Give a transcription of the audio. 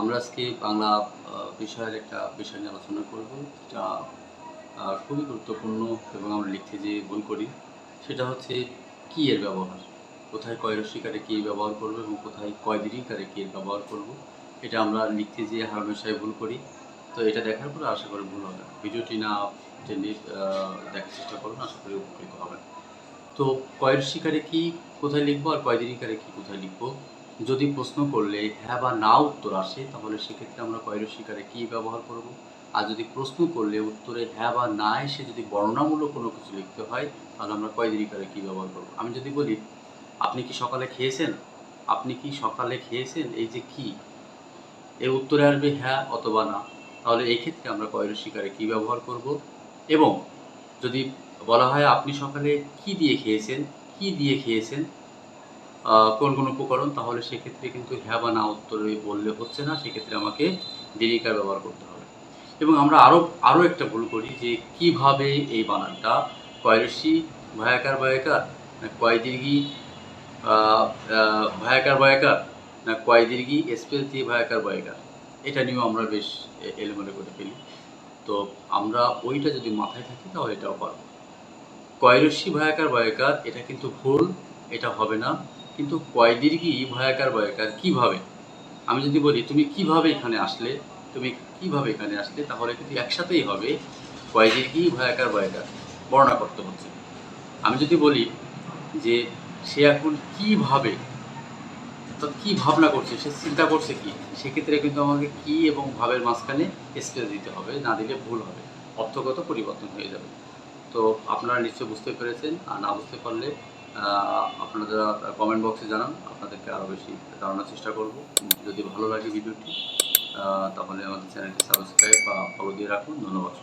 আমরা আজকে বাংলা বিষয়ের একটা বিষয় নিয়ে আলোচনা করব যা খুবই গুরুত্বপূর্ণ এবং আমরা লিখতে যে ভুল করি। সেটা হচ্ছে, কি এর ব্যবহার? কোথায় কয় রসিকারে কি ব্যবহার করব এবং কোথায় কয় দীর্ঘিকারে কি এর ব্যবহার করব? এটা আমরা লিখতে যে হামেশাই ভুল করি। তো এটা দেখার পরে আশা করি ভুল হবে ভিডিওটি না টেনে দেখার চেষ্টা করুন, আশা করি উপকৃত হবেন। তো কয়ের শিকারে কি কোথায় লিখব আর কয় দিনিকারে কি কোথায় লিখব? যদি প্রশ্ন করলে হ্যাঁ বা না উত্তর আসে, তাহলে সেক্ষেত্রে আমরা কয়ের শিকারে কি ব্যবহার করব? আর যদি প্রশ্ন করলে উত্তরে হ্যাঁ বা না এসে যদি বর্ণনামূলক কোনো কিছু লিখতে হয়, তাহলে আমরা কয় দিনিকারে কি ব্যবহার করব? আমি যদি বলি, আপনি কি সকালে খেয়েছেন? আপনি কি সকালে খেয়েছেন? এই যে কি? এর উত্তরে আসবে হ্যাঁ অথবা না। তাহলে এই ক্ষেত্রে আমরা কয়ের শিকারে কি ব্যবহার করব? এবং যদি বলা হয় আপনি সকালে কি দিয়ে খেয়েছেন? কি দিয়ে খেয়েছেন? কোন কোন উপকরণ তাহলে সেক্ষেত্রে কিন্তু হ্যাঁ বা না উত্তরে বললে হচ্ছে না সেক্ষেত্রে আমাকে দেরিকার ব্যবহার করতে হবে। এবং আমরা আরও আরও একটা ভুল করি যে কীভাবে এই বানানটা কয়রসি ভয়াকার ভয়াকার না কয় দীর্ঘি আহ, আহ, ভয়াকার ভয়াকার না কয় দীর্ঘি স্পেস দিয়ে ভয়াকার ভয়াকার এটা নিয়েও আমরা বেশ এলোমেলো করে ফেলি। তো আমরা ওইটা যদি মাথায় থাকি তাহলে এটাও পারব। কয়রস্যি ভয়াকার ভয়াকার এটা কিন্তু ভুল এটা হবে না। কিন্তু কয় দীর্ঘি ভয়াকার ভয়াকার? কীভাবে? আমি যদি বলি, তুমি কীভাবে এখানে আসলে? তুমি কীভাবে এখানে আসলে? তাহলে কিন্তু একসাথেই হবে কয় দীর্ঘি ভয়াকার ভয়াকার বর্ণনা করতে হচ্ছে। আমি যদি বলি যে সে এখন কীভাবে তো কী ভাবনা করছে, সে চিন্তা করছে কি, সেক্ষেত্রে কিন্তু আমাকে কি এবং ভাবের মাঝখানে স্পেস দিতে হবে, না দিলে ভুল হবে, অর্থগত পরিবর্তন হয়ে যাবে। তো আপনারা নিশ্চয়ই বুঝতে পেরেছেন, আর না বুঝতে পারলে আপনারা কমেন্ট বক্সে জানান। আপনাদেরকে আরও বেশি জানানোর চেষ্টা করব। যদি ভালো লাগে ভিডিওটি তাহলে আমাদের চ্যানেলটি সাবস্ক্রাইব বা ফলো দিয়ে রাখুন। ধন্যবাদ।